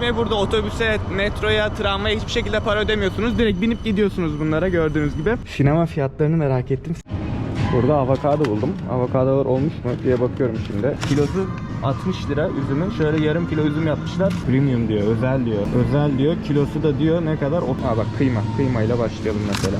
Ve burada otobüse, metroya, tramvaya hiçbir şekilde para ödemiyorsunuz. Direkt binip gidiyorsunuz bunlara gördüğünüz gibi. Sinema fiyatlarını merak ettim. Burada avokado buldum. Avokadolar olmuş mu diye bakıyorum şimdi. Kilosu 60 lira üzümün. Şöyle yarım kilo üzüm yapmışlar. Premium diyor, özel diyor. Özel diyor. Kilosu da diyor ne kadar? Ha bak kıyma. Kıymayla başlayalım mesela.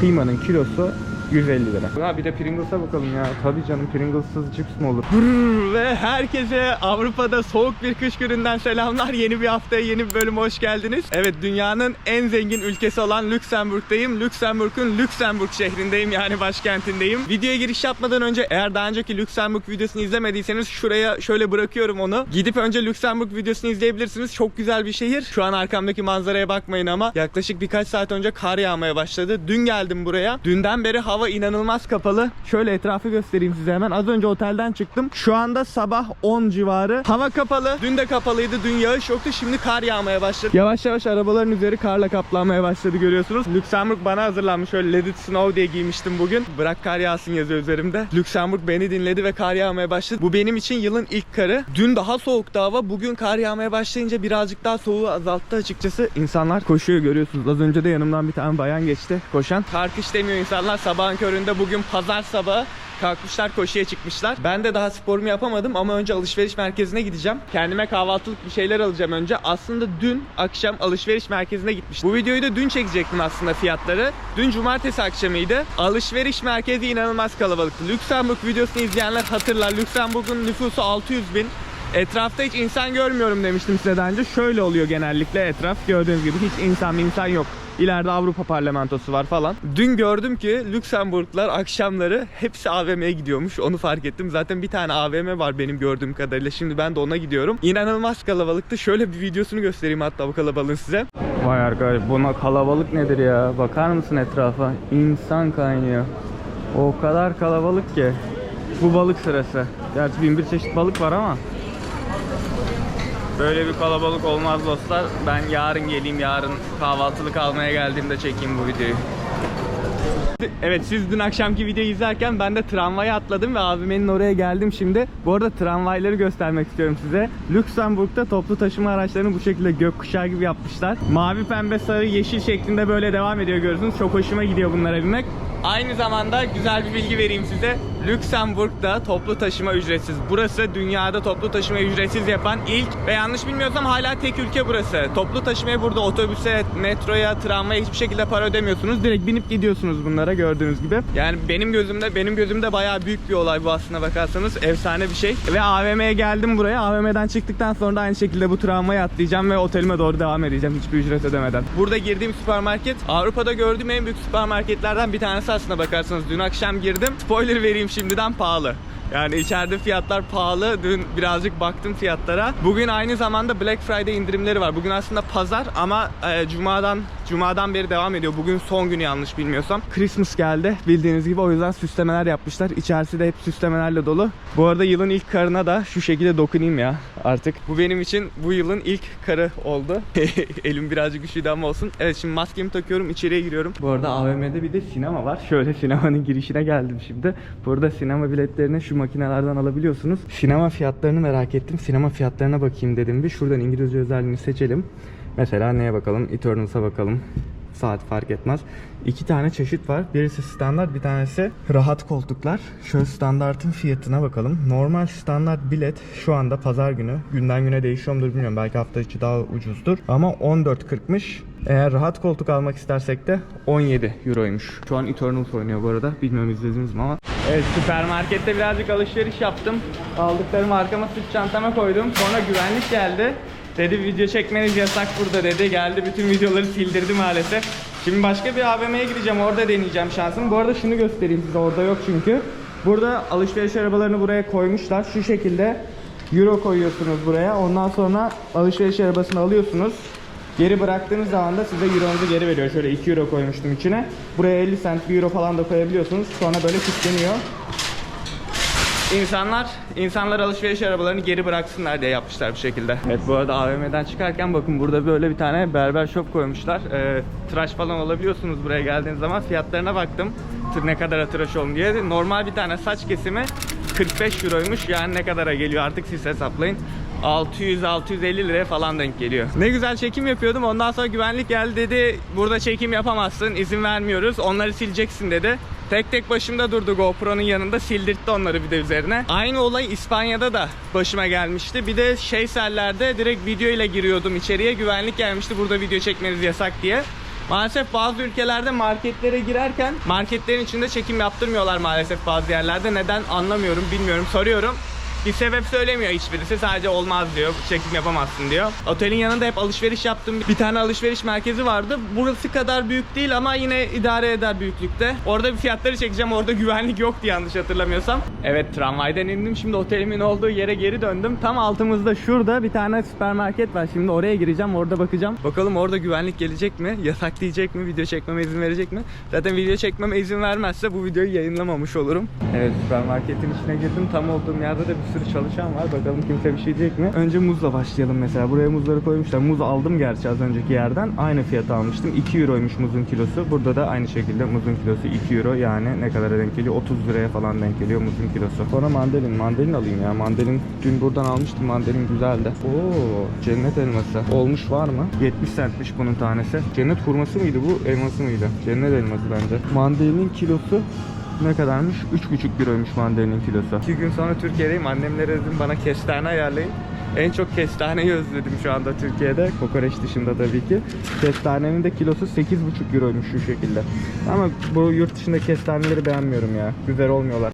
Kıymanın kilosu 150 lira. Ha bir de Pringles'a bakalım ya. Tabii canım Pringles'sız cips mi olur? Brrr, Ve herkese Avrupa'da soğuk bir kış gününden selamlar. Yeni bir haftaya yeni bir bölüme hoş geldiniz. Evet dünyanın en zengin ülkesi olan Lüksemburg'dayım. Lüksemburg'un Lüksemburg şehrindeyim yani başkentindeyim. Videoya giriş yapmadan önce eğer daha önceki Lüksemburg videosunu izlemediyseniz şuraya şöyle bırakıyorum onu. Gidip önce Lüksemburg videosunu izleyebilirsiniz. Çok güzel bir şehir. Şu an arkamdaki manzaraya bakmayın ama yaklaşık birkaç saat önce kar yağmaya başladı. Dün geldim buraya. Dünden beri hava inanılmaz kapalı. Şöyle etrafı göstereyim size hemen. Az önce otelden çıktım. Şu anda sabah 10 civarı. Hava kapalı. Dün de kapalıydı. Dün yağış yoktu. Şimdi kar yağmaya başladı. Yavaş yavaş arabaların üzeri karla kaplanmaya başladı görüyorsunuz. Lüksemburg bana hazırlanmış. Şöyle Let It Snow diye giymiştim bugün. Bırak kar yağsın yazıyor üzerimde. Lüksemburg beni dinledi ve kar yağmaya başladı. Bu benim için yılın ilk karı. Dün daha soğuktu hava. Bugün kar yağmaya başlayınca birazcık daha soğuğu azalttı açıkçası. İnsanlar koşuyor görüyorsunuz. Az önce de yanımdan bir tane bayan geçti koşan. Kar kış demiyor insanlar. Sabahın köründe bugün pazar sabahı kalkmışlar koşuya çıkmışlar. Ben de daha sporumu yapamadım ama önce alışveriş merkezine gideceğim. Kendime kahvaltılık bir şeyler alacağım önce. Aslında dün akşam alışveriş merkezine gitmiştim. Bu videoyu da dün çekecektim aslında fiyatları. Dün cumartesi akşamıydı. Alışveriş merkezi inanılmaz kalabalıktı. Lüksemburg videosunu izleyenler hatırlar. Lüksemburg'un nüfusu 600 bin. Etrafta hiç insan görmüyorum demiştim size daha önce. Şöyle oluyor genellikle etraf. Gördüğünüz gibi hiç insan insan yok. İleride Avrupa Parlamentosu var falan. Dün gördüm ki Lüksemburglar akşamları hepsi AVM'ye gidiyormuş. Onu fark ettim. Zaten bir tane AVM var benim gördüğüm kadarıyla. Şimdi ben de ona gidiyorum. İnanılmaz kalabalıktı. Şöyle bir videosunu göstereyim hatta bu kalabalığın size. Vay arkadaş buna kalabalık nedir ya? Bakar mısın etrafa? İnsan kaynıyor. O kadar kalabalık ki. Bu balık sırası. Gerçi bin bir çeşit balık var ama Böyle bir kalabalık olmaz dostlar. Ben yarın geleyim, yarın kahvaltılık almaya geldiğimde çekeyim bu videoyu. Evet siz dün akşamki videoyu izlerken ben de tramvaya atladım ve abimenin oraya geldim şimdi. Bu arada tramvayları göstermek istiyorum size. Lüksemburg'da toplu taşıma araçlarını bu şekilde gökkuşağı gibi yapmışlar. Mavi, pembe, sarı, yeşil şeklinde böyle devam ediyor görüyorsunuz. Çok hoşuma gidiyor bunlara binmek. Aynı zamanda güzel bir bilgi vereyim size. Lüksemburg'da toplu taşıma ücretsiz. Burası dünyada toplu taşıma ücretsiz yapan ilk ve yanlış bilmiyorsam hala tek ülke burası. Toplu taşımaya burada otobüse, metroya, tramvaya hiçbir şekilde para ödemiyorsunuz. Direkt binip gidiyorsunuz bunlara gördüğünüz gibi. Yani benim gözümde benim gözümde bayağı büyük bir olay bu aslına bakarsanız. Efsane bir şey. Ve AVM'ye geldim buraya. AVM'den çıktıktan sonra da aynı şekilde bu tramvaya atlayacağım ve otelime doğru devam edeceğim hiçbir ücret ödemeden. Burada girdiğim süpermarket Avrupa'da gördüğüm en büyük süpermarketlerden bir tanesi aslına bakarsanız. Dün akşam girdim. Spoiler vereyim şimdiden pahalı. Yani içeride fiyatlar pahalı. Dün birazcık baktım fiyatlara. Bugün aynı zamanda Black Friday indirimleri var. Bugün aslında pazar ama e, cumadan cumadan beri devam ediyor. Bugün son günü yanlış bilmiyorsam. Christmas geldi. Bildiğiniz gibi o yüzden süslemeler yapmışlar. İçerisi de hep süslemelerle dolu. Bu arada yılın ilk karına da şu şekilde dokunayım ya artık. Bu benim için bu yılın ilk karı oldu. Elim birazcık üşüdü ama olsun. Evet şimdi maskemi takıyorum içeriye giriyorum. Bu arada AVM'de bir de sinema var. Şöyle sinemanın girişine geldim şimdi. Burada sinema biletlerini şu makinelerden alabiliyorsunuz. Sinema fiyatlarını merak ettim. Sinema fiyatlarına bakayım dedim bir. Şuradan İngilizce özelliğini seçelim. Mesela neye bakalım? Eternals'a bakalım. Saat fark etmez. İki tane çeşit var. Birisi standart, bir tanesi rahat koltuklar. Şöyle standartın fiyatına bakalım. Normal standart bilet şu anda pazar günü. Günden güne değişiyor mudur bilmiyorum. Belki hafta içi daha ucuzdur. Ama 14.40'mış. Eğer rahat koltuk almak istersek de 17 euroymuş. Şu an Eternals oynuyor bu arada. Bilmiyorum izlediniz mi ama. Evet süpermarkette birazcık alışveriş yaptım. Aldıklarımı arkama sırt çantama koydum. Sonra güvenlik geldi. Dedi video çekmeniz yasak burada dedi. Geldi bütün videoları sildirdi maalesef. Şimdi başka bir AVM'ye gideceğim. Orada deneyeceğim şansımı. Bu arada şunu göstereyim size. Orada yok çünkü. Burada alışveriş arabalarını buraya koymuşlar. Şu şekilde euro koyuyorsunuz buraya. Ondan sonra alışveriş arabasını alıyorsunuz. Geri bıraktığınız zaman da size euronuzu geri veriyor. Şöyle 2 euro koymuştum içine. Buraya 50 cent 1 euro falan da koyabiliyorsunuz. Sonra böyle kilitleniyor. İnsanlar, insanlar alışveriş arabalarını geri bıraksınlar diye yapmışlar bu şekilde. Evet bu arada AVM'den çıkarken bakın burada böyle bir tane berber shop koymuşlar. Ee, tıraş falan alabiliyorsunuz buraya geldiğiniz zaman. Fiyatlarına baktım. Ne kadara tıraş olun diye. Normal bir tane saç kesimi 45 euroymuş. Yani ne kadara geliyor artık siz hesaplayın. 600-650 liraya falan denk geliyor. Ne güzel çekim yapıyordum. Ondan sonra güvenlik geldi dedi burada çekim yapamazsın izin vermiyoruz. Onları sileceksin dedi. Tek tek başımda durdu GoPro'nun yanında sildirtti onları bir de üzerine. Aynı olay İspanya'da da başıma gelmişti. Bir de Şeyseller'de direkt video ile giriyordum içeriye. Güvenlik gelmişti burada video çekmeniz yasak diye. Maalesef bazı ülkelerde marketlere girerken marketlerin içinde çekim yaptırmıyorlar maalesef bazı yerlerde. Neden anlamıyorum bilmiyorum soruyorum. Bir sebep söylemiyor hiçbirisi. Sadece olmaz diyor. Çekim yapamazsın diyor. Otelin yanında hep alışveriş yaptığım bir tane alışveriş merkezi vardı. Burası kadar büyük değil ama yine idare eder büyüklükte. Orada bir fiyatları çekeceğim. Orada güvenlik yoktu yanlış hatırlamıyorsam. Evet tramvaydan indim. Şimdi otelimin olduğu yere geri döndüm. Tam altımızda şurada bir tane süpermarket var. Şimdi oraya gireceğim. Orada bakacağım. Bakalım orada güvenlik gelecek mi? Yasaklayacak mı? Video çekmeme izin verecek mi? Zaten video çekmeme izin vermezse bu videoyu yayınlamamış olurum. Evet süpermarketin içine girdim. Tam olduğum yerde de bir sürü çalışan var. Bakalım kimse bir şey diyecek mi? Önce muzla başlayalım mesela. Buraya muzları koymuşlar. Muz aldım gerçi az önceki yerden. Aynı fiyata almıştım. 2 euroymuş muzun kilosu. Burada da aynı şekilde muzun kilosu 2 euro. Yani ne kadara denk geliyor? 30 liraya falan denk geliyor muzun kilosu. Sonra mandalin. Mandalin alayım ya. Mandalin dün buradan almıştım. Mandalin güzeldi. Oo, cennet elması. Olmuş var mı? 70 centmiş bunun tanesi. Cennet hurması mıydı bu? Elması mıydı? Cennet elması bence. Mandalinin kilosu ne kadarmış? 3,5 euroymuş mandalinin kilosu. 2 gün sonra Türkiye'deyim. Annemlere dedim bana kestane ayarlayın. En çok kestaneyi özledim şu anda Türkiye'de. Kokoreç dışında tabii ki. Kestanenin de kilosu 8,5 euroymuş şu şekilde. Ama bu yurt dışında kestaneleri beğenmiyorum ya. Güzel olmuyorlar.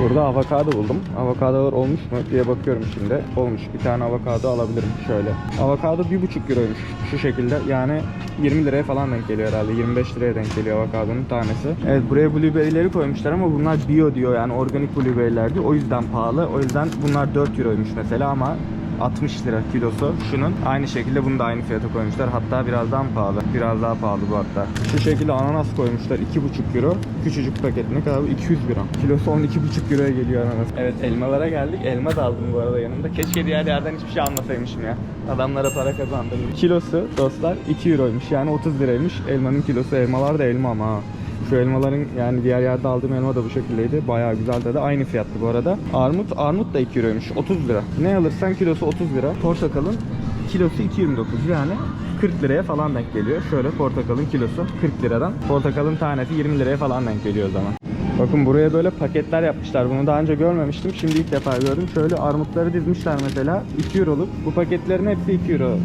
Burada avokado buldum. Avokadolar olmuş mu diye bakıyorum şimdi. Olmuş. Bir tane avokado alabilirim şöyle. Avokado 1,5 euroymuş şu şekilde. Yani 20 liraya falan denk geliyor herhalde. 25 liraya denk geliyor avokadonun tanesi. Evet buraya blueberry'leri koymuşlar ama bunlar bio diyor yani organik blueberry'ler diyor. O yüzden pahalı. O yüzden bunlar 4 euroymuş mesela ama 60 lira kilosu şunun. Aynı şekilde bunu da aynı fiyata koymuşlar. Hatta biraz daha mı pahalı? Biraz daha pahalı bu hatta. Şu şekilde ananas koymuşlar 2,5 euro. Küçücük paket ne kadar bu? 200 gram. Kilosu 12,5 euroya geliyor ananas. Evet elmalara geldik. Elma da aldım bu arada yanımda. Keşke diğer yerden hiçbir şey almasaymışım ya. Adamlara para kazandırdım. Kilosu dostlar 2 euroymuş. Yani 30 liraymış. Elmanın kilosu. Elmalar da elma ama ha. Şu elmaların yani diğer yerde aldığım elma da bu şekildeydi. Bayağı güzeldi de aynı fiyattı bu arada. Armut, armut da 2 euroymuş. 30 lira. Ne alırsan kilosu 30 lira. Portakalın kilosu 2.29 yani 40 liraya falan denk geliyor. Şöyle portakalın kilosu 40 liradan. Portakalın tanesi 20 liraya falan denk geliyor o zaman. Bakın buraya böyle paketler yapmışlar. Bunu daha önce görmemiştim. Şimdi ilk defa gördüm. Şöyle armutları dizmişler mesela. 2 euroluk. Bu paketlerin hepsi 2 euro.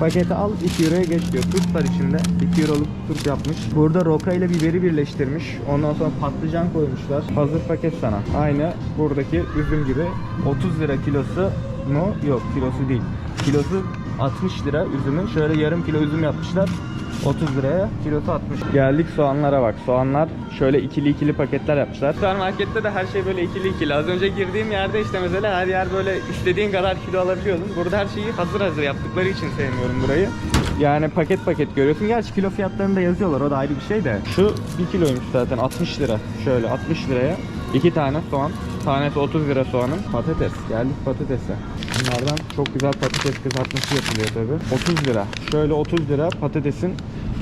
Paketi al 2 euroya geç diyor. Turp içinde. 2 euroluk turp yapmış. Burada roka ile biberi birleştirmiş. Ondan sonra patlıcan koymuşlar. Hazır paket sana. Aynı buradaki üzüm gibi. 30 lira kilosu mu? Yok kilosu değil. Kilosu 60 lira üzümün. Şöyle yarım kilo üzüm yapmışlar. 30 liraya kilosu 60. Geldik soğanlara bak. Soğanlar şöyle ikili ikili paketler yapmışlar. Süpermarkette de her şey böyle ikili ikili. Az önce girdiğim yerde işte mesela her yer böyle istediğin kadar kilo alabiliyordun. Burada her şeyi hazır hazır yaptıkları için sevmiyorum burayı. Yani paket paket görüyorsun. Gerçi kilo fiyatlarını da yazıyorlar. O da ayrı bir şey de. Şu 1 kiloymuş zaten 60 lira. Şöyle 60 liraya 2 tane soğan. Tanesi 30 lira soğanın. Patates. Geldik patatese. Bunlardan çok güzel patates kızartması yapılıyor tabi. 30 lira. Şöyle 30 lira patatesin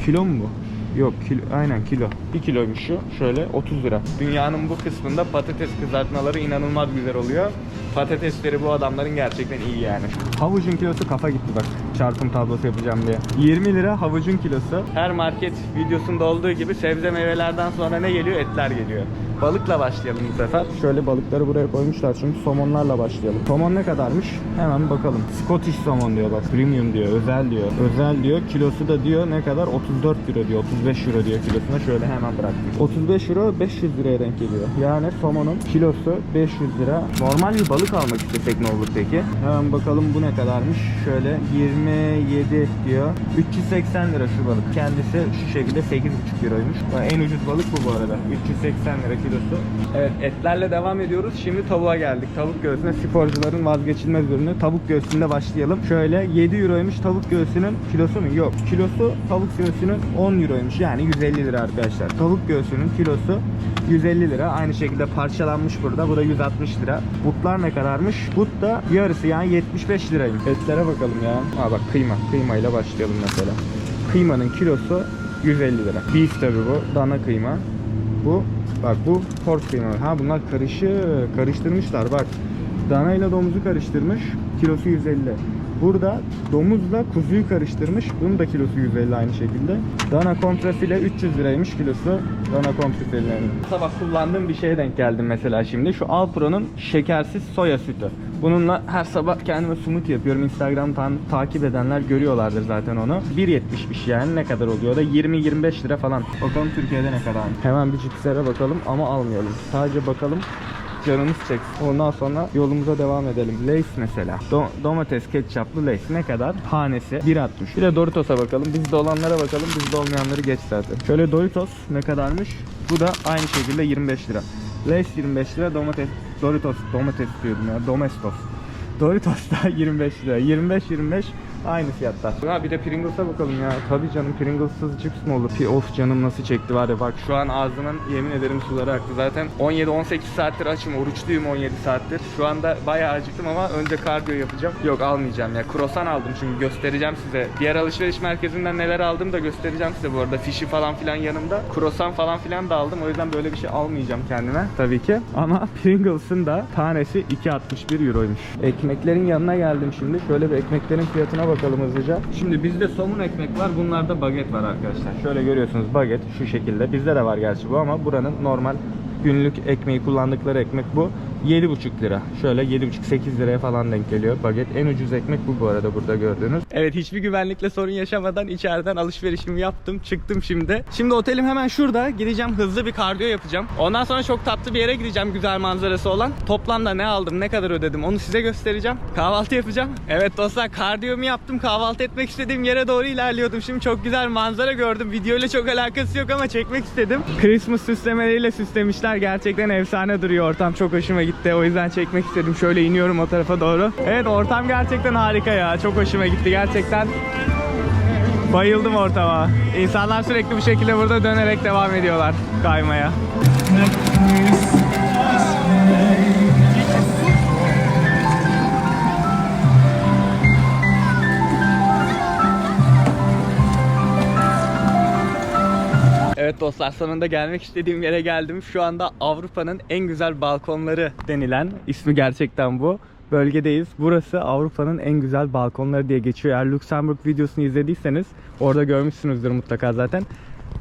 kilo mu bu? Yok kilo, aynen kilo. 1 kiloymuş şu. Şöyle 30 lira. Dünyanın bu kısmında patates kızartmaları inanılmaz güzel oluyor. Patatesleri bu adamların gerçekten iyi yani. Havucun kilosu kafa gitti bak. Çarpım tablosu yapacağım diye. 20 lira havucun kilosu. Her market videosunda olduğu gibi sebze meyvelerden sonra ne geliyor? Etler geliyor. Balıkla başlayalım bu sefer. Şöyle balıkları buraya koymuşlar çünkü somonlarla başlayalım. Somon ne kadarmış? Hemen bakalım. Scottish somon diyor bak. Premium diyor. Özel diyor. Özel diyor. Kilosu da diyor ne kadar? 34 euro diyor. 35 euro diyor kilosuna. Şöyle hemen bıraktım. 35 euro 500 liraya denk geliyor. Yani somonun kilosu 500 lira. Normal bir balık almak istesek ne olur peki? Hemen bakalım bu ne kadarmış? Şöyle 27 diyor. 380 lira şu balık. Kendisi şu şekilde 8,5 euroymuş. Yani en ucuz balık bu bu arada. 380 lira kilosu. Evet etlerle devam ediyoruz. Şimdi tavuğa geldik. Tavuk göğsüne sporcuların vazgeçilmez ürünü. Tavuk göğsünde başlayalım. Şöyle 7 euroymuş tavuk göğsünün kilosu mu? Yok. Kilosu tavuk göğsünün 10 euroymuş. Yani 150 lira arkadaşlar. Tavuk göğsünün kilosu 150 lira. Aynı şekilde parçalanmış burada. Bu da 160 lira. Butlar ne kadarmış? But da yarısı yani 75 liraymış. Etlere bakalım ya. Aa bak kıyma. Kıymayla başlayalım mesela. Kıymanın kilosu 150 lira. Beef tabi bu. Dana kıyma. Bu bak bu pork kıyma. Ha bunlar karışı karıştırmışlar bak. Dana ile domuzu karıştırmış. Kilosu 150. Burada domuzla kuzuyu karıştırmış. Bunun da kilosu 150 aynı şekilde. Dana kontrafile 300 liraymış kilosu. Dana kontrafilenin. Sabah kullandığım bir şeye denk geldim mesela şimdi. Şu Alpro'nun şekersiz soya sütü. Bununla her sabah kendime smoothie yapıyorum. Instagram'dan takip edenler görüyorlardır zaten onu. 1.70'miş yani ne kadar oluyor da 20-25 lira falan. Bakalım Türkiye'de ne kadar. Hemen bir cipslere bakalım ama almayalım. Sadece bakalım canımız çeksin. Ondan sonra yolumuza devam edelim. Lays mesela. Do- domates ketçaplı Lays ne kadar? Hanesi 1.60. Bir de Doritos'a bakalım. Bizde olanlara bakalım. Bizde olmayanları geç zaten. Şöyle Doritos ne kadarmış? Bu da aynı şekilde 25 lira. Lays 25 lira. Domates Doritos domates diyordum ya. Domestos. Doritos da 25 lira. 25 25 aynı fiyatta. Ha bir de Pringles'a bakalım ya. Tabii canım Pringles'sız cips mi olur? Of canım nasıl çekti var ya bak şu an ağzımın yemin ederim suları aktı. Zaten 17-18 saattir açım. Oruçluyum 17 saattir. Şu anda bayağı acıktım ama önce kardiyo yapacağım. Yok almayacağım ya. Krosan aldım çünkü göstereceğim size. Diğer alışveriş merkezinden neler aldım da göstereceğim size bu arada. Fişi falan filan yanımda. Krosan falan filan da aldım. O yüzden böyle bir şey almayacağım kendime tabii ki. Ama Pringles'ın da tanesi 2.61 euroymuş. Ekmeklerin yanına geldim şimdi. Şöyle bir ekmeklerin fiyatına bakalım hızlıca. Şimdi bizde somun ekmek var. Bunlarda baget var arkadaşlar. Şöyle görüyorsunuz baget şu şekilde. Bizde de var gerçi bu ama buranın normal günlük ekmeği kullandıkları ekmek bu. 7,5 lira. Şöyle 7,5-8 liraya falan denk geliyor baget. En ucuz ekmek bu bu arada burada gördüğünüz. Evet hiçbir güvenlikle sorun yaşamadan içeriden alışverişimi yaptım. Çıktım şimdi. Şimdi otelim hemen şurada. Gideceğim hızlı bir kardiyo yapacağım. Ondan sonra çok tatlı bir yere gideceğim güzel manzarası olan. Toplamda ne aldım ne kadar ödedim onu size göstereceğim. Kahvaltı yapacağım. Evet dostlar kardiyomu yaptım. Kahvaltı etmek istediğim yere doğru ilerliyordum. Şimdi çok güzel manzara gördüm. Videoyla çok alakası yok ama çekmek istedim. Christmas süslemeleriyle süslemişler. Gerçekten efsane duruyor. Ortam çok hoşuma gitti. O yüzden çekmek istedim. Şöyle iniyorum o tarafa doğru. Evet ortam gerçekten harika ya. Çok hoşuma gitti gerçekten. Bayıldım ortama. İnsanlar sürekli bu şekilde burada dönerek devam ediyorlar kaymaya. Dostlar sonunda gelmek istediğim yere geldim. Şu anda Avrupa'nın en güzel balkonları denilen ismi gerçekten bu. Bölgedeyiz. Burası Avrupa'nın en güzel balkonları diye geçiyor. Eğer Luxemburg videosunu izlediyseniz orada görmüşsünüzdür mutlaka zaten.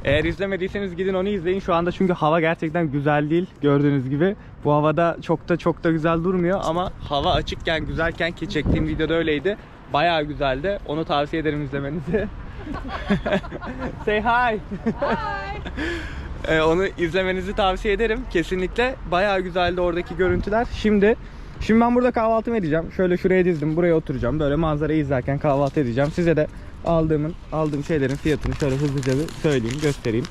Eğer izlemediyseniz gidin onu izleyin. Şu anda çünkü hava gerçekten güzel değil. Gördüğünüz gibi. Bu havada çok da çok da güzel durmuyor ama hava açıkken güzelken ki çektiğim videoda öyleydi. Bayağı güzeldi. Onu tavsiye ederim izlemenizi. Say hi. Ee, onu izlemenizi tavsiye ederim. Kesinlikle bayağı güzeldi oradaki görüntüler. Şimdi Şimdi ben burada kahvaltımı edeceğim. Şöyle şuraya dizdim. Buraya oturacağım. Böyle manzarayı izlerken kahvaltı edeceğim. Size de aldığımın aldığım şeylerin fiyatını şöyle hızlıca bir söyleyeyim, göstereyim.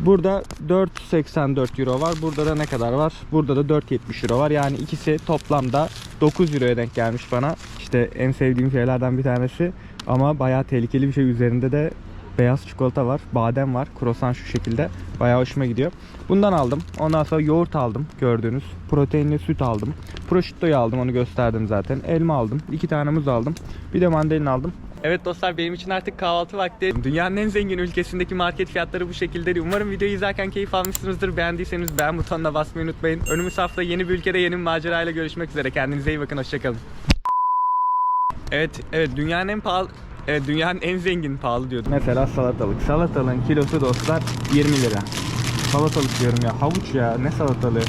Burada 4.84 euro var. Burada da ne kadar var? Burada da 4.70 euro var. Yani ikisi toplamda 9 euroya denk gelmiş bana. İşte en sevdiğim şeylerden bir tanesi. Ama bayağı tehlikeli bir şey. Üzerinde de beyaz çikolata var. Badem var. Krosan şu şekilde. Bayağı hoşuma gidiyor. Bundan aldım. Ondan sonra yoğurt aldım. Gördüğünüz. Proteinli süt aldım. Prosciutto'yu aldım. Onu gösterdim zaten. Elma aldım. iki tane muz aldım. Bir de mandalina aldım. Evet dostlar benim için artık kahvaltı vakti. Dünyanın en zengin ülkesindeki market fiyatları bu şekilde. Umarım videoyu izlerken keyif almışsınızdır. Beğendiyseniz beğen butonuna basmayı unutmayın. Önümüz hafta yeni bir ülkede yeni bir macerayla görüşmek üzere. Kendinize iyi bakın. Hoşçakalın. Evet, evet dünyanın en pahalı Evet dünyanın en zengin pahalı diyordum. Mesela salatalık. Salatalığın kilosu dostlar 20 lira. Salatalık diyorum ya. Havuç ya. Ne salatalığı?